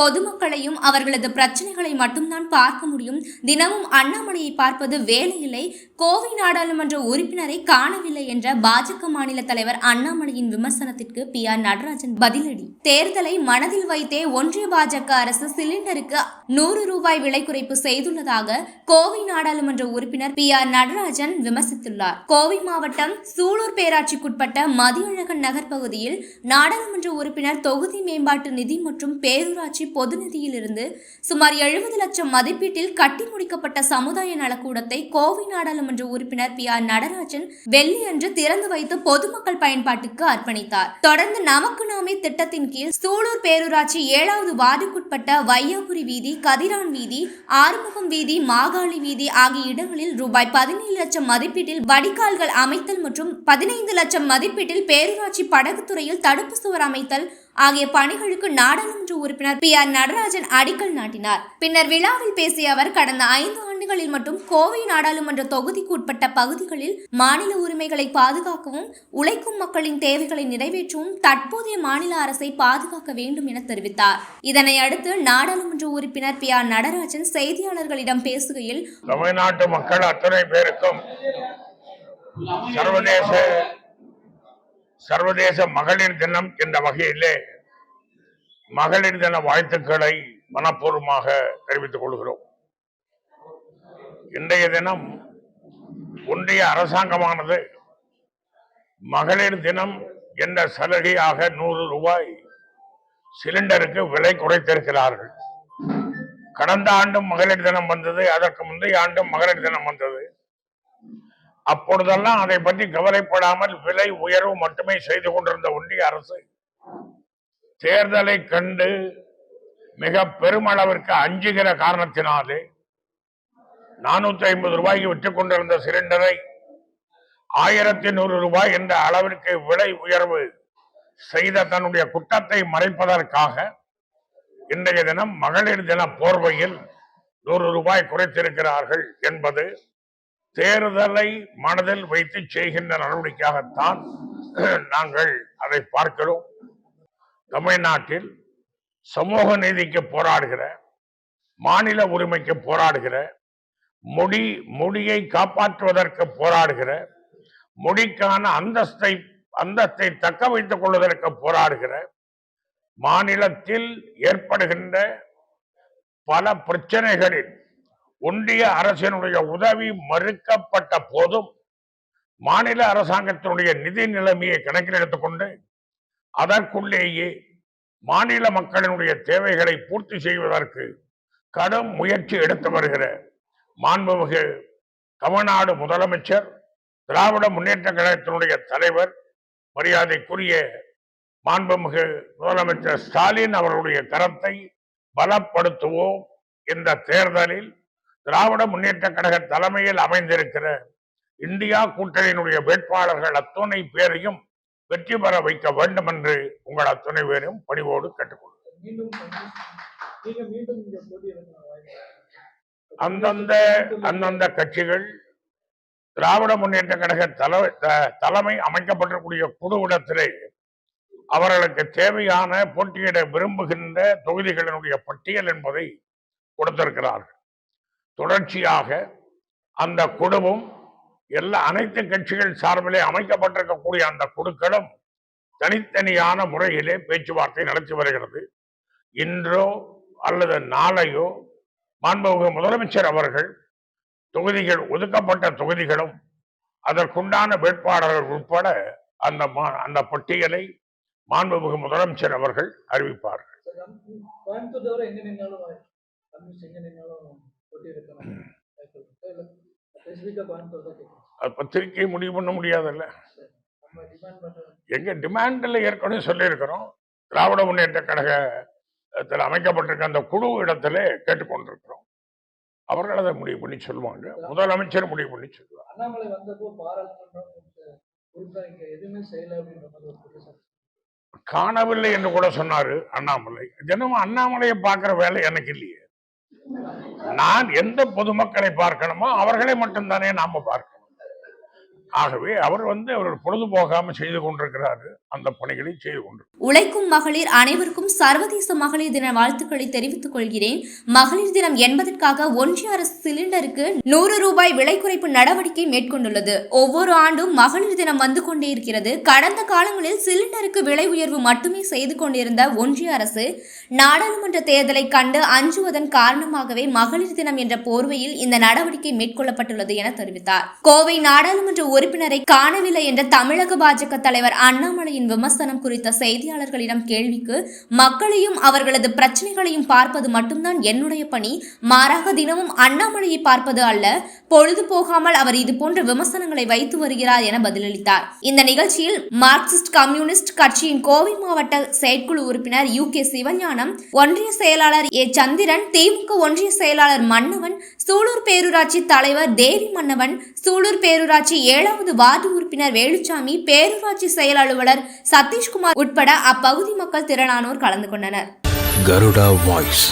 பொதுமக்களையும் அவர்களது பிரச்சனைகளை மட்டும்தான் பார்க்க முடியும். தினமும் அண்ணாமலையை பார்ப்பது வேலையில்லை. கோவை நாடாளுமன்ற உறுப்பினரை காணவில்லை என்ற பாஜக மாநில தலைவர் அண்ணாமலையின் விமர்சனத்திற்கு பி ஆர் நடராஜன் பதிலடி. தேர்தலை மனதில் வைத்தே ஒன்றிய பாஜக அரசு சிலிண்டருக்கு நூறு ரூபாய் விலை குறைப்பு செய்துள்ளதாக கோவை நாடாளுமன்ற உறுப்பினர் பி ஆர் நடராஜன் விமர்சித்துள்ளார். கோவை மாவட்டம் சூலூர் பேராட்சிக்குட்பட்ட மதியழகன் நகர் பகுதியில் நாடாளுமன்ற உறுப்பினர் தொகுதி மேம்பாட்டு நிதி மற்றும் பேரூராட்சி பொது நிதியிலிருந்து சுமார் எழுபது லட்சம் மதிப்பீட்டில் கட்டி முடிக்கப்பட்ட சமுதாய நலக்கூடத்தை கோவை நாடாளுமன்ற உறுப்பினர் பி ஆர் நடராஜன் வெள்ளியன்று திறந்து வைத்து பொதுமக்கள் பயன்பாட்டுக்கு அர்ப்பணித்தார். தொடர்ந்து நமக்கு நாமே திட்டத்தின் கீழ் சூலூர் பேரூராட்சி ஏழாவது வார்டுக்குட்பட்ட வையாபுரி வீதி கதிரான் வீதி ஆறுமுகம் வீதி மாகாளி வீதி ஆகிய இடங்களில் ரூபாய் பதினேழு லட்சம் மதிப்பீட்டில் வடிகால்கள் அமைத்தல் மற்றும் பதினைந்து லட்சம் மதிப்பீட்டில் பேரூராட்சி படகுத்துறையில் தடுப்பு சுவர் அமைத்தல் ஆகிய பணிகளுக்கு நாடாளுமன்ற உறுப்பினர் பி ஆர் நடராஜன் அடிக்கல் நாட்டினார். பின்னர் விழாவில் பேசிய அவர் கடந்த ஐந்து ஆண்டுகளில் மட்டும் கோவை நாடாளுமன்ற தொகுதிக்கு உட்பட்ட பகுதிகளில் மாநில உரிமைகளை பாதுகாக்கவும் உழைக்கும் மக்களின் தேவைகளை நிறைவேற்றவும் தற்போதைய மாநில அரசை பாதுகாக்க வேண்டும் என தெரிவித்தார். இதனை அடுத்து நாடாளுமன்ற உறுப்பினர் பி. ஆர். நடராஜன் செய்தியாளர்களிடம் பேசுகையில் தமிழ்நாட்டு மக்கள் அத்தனை பேருக்கும் சர்வதேச சர்வதேச மகளிர் தினம் என்ற வகையிலே மகளிர் தின வாழ்த்துக்களை மனப்பூர்வமாக தெரிவித்துக் கொள்கிறோம். இன்றைய தினம் ஒன்றிய அரசாங்கமானது மகளிர் தினம் என்ற சலுகையாக நூறு ரூபாய் சிலிண்டருக்கு விலை குறைத்திருக்கிறார்கள். கடந்த ஆண்டும் மகளிர் தினம் வந்தது அதற்கு முந்தைய ஆண்டும் மகளிர் தினம் வந்தது. அப்பொழுதெல்லாம் அதை பற்றி கவலைப்படாமல் விலை உயர்வு மட்டுமே செய்து கொண்டிருந்த ஒன்றிய அரசு தேர்தலை கண்டு மிக பெருமளவிற்கு அஞ்சுகிற காரணத்தினாலே நானூத்தி ஐம்பது ரூபாய்க்கு விற்றுக் கொண்டிருந்த சிலிண்டரை ஆயிரத்தி நூறு ரூபாய் என்ற அளவிற்கு விலை உயர்வு செய்த தன்னுடைய குற்றத்தை மறைப்பதற்காக இன்றைய தினம் மகளிர் தின போர்வையில் நூறு ரூபாய் குறைத்திருக்கிறார்கள் என்பது தேர்தலை மனதில் வைத்து செய்கின்ற நடவடிக்கையாகத்தான் நாங்கள் அதை பார்க்கிறோம். தமிழ்நாட்டில் சமூக நீதிக்கு போராடுகிற மாநில உரிமைக்கு போராடுகிற முடி முடியை காப்பாற்றுவதற்கு போராடுகிற முடிக்கான அந்தஸ்தை அந்தஸ்தை தக்க வைத்துக் கொள்வதற்கு போராடுகிற மாநிலத்தில் ஏற்படுகின்ற பல பிரச்சனைகளில் ஒன்றிய அரசினுடைய உதவி மறுக்கப்பட்ட போதும் மாநில அரசாங்கத்தினுடைய நிதி நிலைமையை கணக்கில் எடுத்துக்கொண்டு அதற்குள்ளேயே மாநில மக்களினுடைய தேவைகளை பூர்த்தி செய்வதற்கு கடும் முயற்சி எடுத்து வருகிற மாண்புமிகு தமிழ்நாடு முதலமைச்சர் திராவிட முன்னேற்ற கழகத்தினுடைய தலைவர் மரியாதைக்குரிய மாண்புமிகு முதலமைச்சர் ஸ்டாலின் அவர்களுடைய கரத்தை பலப்படுத்துவோம். இந்த தேர்தலில் திராவிட முன்னேற்ற கழக தலைமையில் அமைந்திருக்கிற இந்தியா கூட்டணியினுடைய வேட்பாளர்கள் அத்துணை பேரையும் வெற்றி பெற வைக்க வேண்டும் என்று உங்கள் அத்துணை பேரையும் பணிவோடு கேட்டுக்கொள்கிறேன். அந்தந்த அந்தந்த கட்சிகள் திராவிட முன்னேற்ற கழக தலை த- தலைமை அமைக்கப்பட்டிருக்கூடிய குழுவிடத்திலே அவர்களுக்கு தேவையான போட்டியிட விரும்புகின்ற தொகுதிகளினுடைய பட்டியல் என்பதை கொடுத்திருக்கிறார்கள். தொடர்ச்சியாக அந்த குழுவும் எல்லா அனைத்து கட்சிகள் சார்பிலே அமைக்கப்பட்டிருக்கக்கூடிய அந்த குழுக்களும் தனித்தனியான முறையிலே பேச்சுவார்த்தை நடத்தி வருகிறது. இன்றோ அல்லது நாளையோ மாண்புமிகு முதலமைச்சர் அவர்கள் தொகுதிகள் ஒதுக்கப்பட்ட தொகுதிகளும் அதற்குண்டான வேட்பாளர்கள் உட்பட அந்த அந்த பட்டியலை மாண்புமிகு முதலமைச்சர் அவர்கள் அறிவிப்பார்கள். கோயம்புத்தூர் தவிர எங்க நின்னாலும் கம்யூனிஸ்ட் எங்க நின்னாலும் போட்டியிடலாம் ஸ்பெசிஃபிக்கா கோயம்புத்தூர் தான் கேட்குறோம் அது பத்திரிகை முடிவு பண்ண முடியாதுல்ல? எங்க டிமாண்டில் ஏற்கனவே சொல்லியிருக்கிறோம். திராவிட முன்னேற்ற கழகத்தில் அமைக்கப்பட்டிருக்க அந்த குழு இடத்துல கேட்டுக்கொண்டிருக்கிறோம். அவர்கள் அதை முடிவு பண்ணி சொல்லுவாங்க. முதலமைச்சர் முடிவு பண்ணி சொல்லுவாங்க அண்ணாமலை வந்தப்போ பாராளுமன்றம் காணவில்லை என்று கூட சொன்னாரு அண்ணாமலை. தினமும் அண்ணாமலையை பார்க்கிற வேலை எனக்கு இல்லையே. நான் எந்த பொதுமக்களை பார்க்கணுமோ அவர்களை மட்டும்தானே நாம பார்க்கணும். ஆகவே அவர் வந்து அவர் பொழுது போகாம செய்து கொண்டிருக்கிறார். அந்த பணிகளை செய்து கொண்டு உழைக்கும் மகளிர் அனைவருக்கும் சர்வதேச மகளிர் தின வாழ்த்துக்களை தெரிவித்துக் கொள்கிறேன். மகளிர் தினம் என்பதற்காக ஒன்றிய அரசு சிலிண்டருக்கு நூறு ரூபாய் விலை குறைப்பு நடவடிக்கை மேற்கொண்டுள்ளது. ஒவ்வொரு ஆண்டும் மகளிர் தினம் வந்து கொண்டே இருக்கிறது. கடந்த காலங்களில் சிலிண்டருக்கு விலை உயர்வு மட்டுமே செய்து கொண்டிருந்த ஒன்றிய அரசு நாடாளுமன்ற தேர்தலை கண்டு அஞ்சுவதன் காரணமாகவே மகளிர் தினம் என்ற போர்வையில் இந்த நடவடிக்கை மேற்கொள்ளப்பட்டுள்ளது என தெரிவித்தார். கோவை நாடாளுமன்ற உறுப்பினரை காணவில்லை என்ற தமிழக பாஜக தலைவர் அண்ணாமலையின் விமர்சனம் குறித்த செய்தியாளர்களிடம் கேள்விக்கு மக்களையும் அவர்களது பிரச்சனைகளையும் பார்ப்பது மட்டும்தான் என்னுடைய பணி. மாறாக தினமும் அண்ணாமலையை பார்ப்பது அல்ல. பொழுது போகாமல் அவர் இதுபோன்ற விமர்சனங்களை வைத்து வருகிறார் என பதிலளித்தார். இந்த நிகழ்ச்சியில் மார்க்சிஸ்ட் கம்யூனிஸ்ட் கட்சியின் கோவை மாவட்ட செயற்குழு உறுப்பினர் யு. கே. சிவஞானம் ஒன்றிய செயலாளர் ஏ. சந்திரன் திமுக ஒன்றிய செயலாளர் மன்னவன் சூலூர் பேரூராட்சி தலைவர் தேவி மன்னவன் சூலூர் பேரூராட்சி ஏழு ஏழாவது வார்டு உறுப்பினர் வேலுச்சாமி பேரூராட்சி செயல் அலுவலர் சதீஷ்குமார் உட்பட அப்பகுதி மக்கள் திரளானோர் கலந்து கொண்டனர். கருடா வாய்ஸ்.